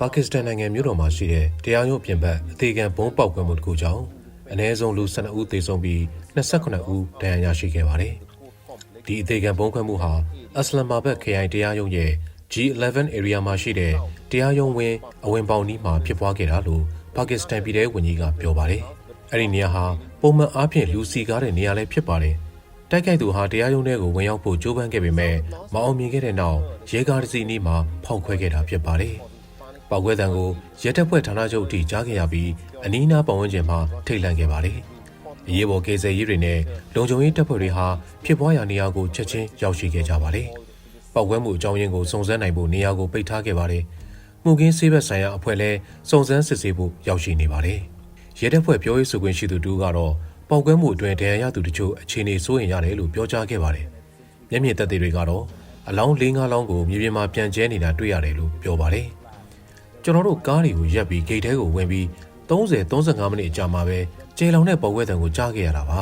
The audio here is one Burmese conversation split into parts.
ပါကစ္စတန်နိုင်ငံမြို့တော်မှာရှိတဲ့တရားရုံးပြင်ပအသေးခံဘုံပေါက်ကွဲမှုတစ်ခုကြောင့်အ ਨੇ ဆုံးလူ12ဦးသေဆုံးပြီး29ဦးဒဏ်ရာရရှိခဲ့ပါတယ်။ဒီအသေးခံဘုံခွဲမှုဟာအစ္စလမ်မာဘတ်ခရိုင်တရားရုံးရဲ့ G11 area မှာရှိတဲ့တရားရုံးဝင်းအဝင်ပေါက်နီးမှာဖြစ်ပွားခဲ့တာလို့ပါကစ္စတန်ပြည်ထောင်ဝန်ကြီးကပြောပါတယ်။အဲ့ဒီနေရာဟာပုံမှန်အားဖြင့်လူစီကားတဲ့နေရာလည်းဖြစ်ပါတယ်။တိုက်ခိုက်သူဟာတရားရုံးထဲကိုဝင်ရောက်ဖို့ကြိုးပမ်းခဲ့ပေမဲ့မအောင်မြင်ခဲ့တဲ့နောက်ရဲကားတစ်စီးနီးမှာဖောက်ခွဲခဲ့တာဖြစ်ပါတယ်။ ပောက်ကွဲတံကိုရဲတပ်ဖွဲ့ဌာနချုပ်အထိကြားခဲ့ရပြီးအနီးအနားပတ်ဝန်းကျင်မှာထိတ်လန့်ခဲ့ပါတယ်။အရေးပေါ်ကေဆယ်ရေးတွေနဲ့လုံခြုံရေးတပ်ဖွဲ့တွေဟာဖြစ်ပွားရာနေရာကိုချက်ချင်းရောက်ရှိခဲ့ကြပါတယ်။ပောက်ကွဲမှုအကြောင်းရင်းကိုစုံစမ်းနိုင်ဖို့နေရာကိုပိတ်ထားခဲ့ပါတယ်။မှုကင်းဆေးဘက်ဆိုင်ရာအဖွဲ့လည်းစုံစမ်းစစ်ဆေးဖို့ရောက်ရှိနေပါတယ်။ရဲတပ်ဖွဲ့ပြောရေးဆိုခွင့်ရှိသူတူကတော့ပောက်ကွဲမှုအတွင်းဒဏ်ရာရသူတချို့အခြေအနေစိုးရင်ရတယ်လို့ပြောကြားခဲ့ပါတယ်။မျက်မြင်သက်သေတွေကတော့အလောင်း၄၅လောင်းကိုမြေပြင်မှာပြန်ကျဲနေတာတွေ့ရတယ်လို့ပြောပါတယ်။ ကျွန်တော်တို့ကားတွေကိုရက်ပြီးဂိတ်ထဲကိုဝင်ပြီး30 35မိနစ်အကြာမှာပဲကျေလောင်တဲ့ပေါက်ကွဲတံကိုကြားခဲ့ရတာပါ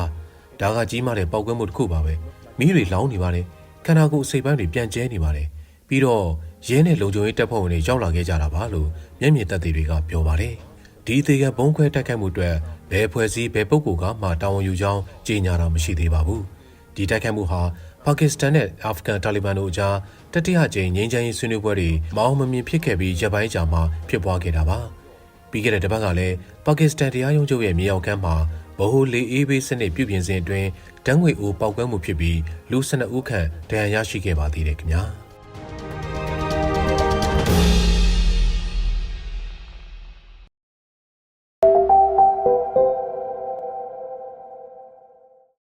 ဒါကကြီးမားတဲ့ပေါက်ကွဲမှုတစ်ခုပါပဲမီးတွေလောင်နေပါတယ်ခန္ဓာကိုယ်အစိပ်ပိုင်းတွေပြန့်ကျဲနေပါတယ်ပြီးတော့ရဲနဲ့လုံခြုံရေးတပ်ဖွဲ့ဝင်တွေရောက်လာခဲ့ကြတာပါလို့မျက်မြင်သက်သေတွေကပြောပါတယ်ဒီအသေးကဘုံခွဲတိုက်ခိုက်မှုအတွက်ဘယ်ဖွဲ့စည်းဘယ်ပုဂ္ဂိုလ်ကမှတာဝန်ယူကြောင်းကြေညာတာမရှိသေးပါဘူး ဒီတိုက်ခိုက်မှုဟာပါကစ္စတန်နဲ့အာဖဂန်တာလီဘန်တို့အကြားတတိယကြိမ်ငြိမ်းချမ်းရေးဆွေးနွေးပွဲတွေမအောင်မမြင်ဖြစ်ခဲ့ပြီးရပ်ပိုင်းကြာမှဖြစ်ပွားခဲ့တာပါပြီးခဲ့တဲ့တစ်ပတ်ကလည်းပါကစ္စတန်တရားရုံးချုပ်ရဲ့မြေအောက်ကမ်းမှာဗဟိုလေအေးဘေးစနစ်ပြုပြင်စဉ်အတွင်းတန်းငွေအိုးပေါက်ကွဲမှုဖြစ်ပြီးလူ12ဦးခန့်ဒဏ်ရာရရှိခဲ့ပါသေးတယ်ခင်ဗျာ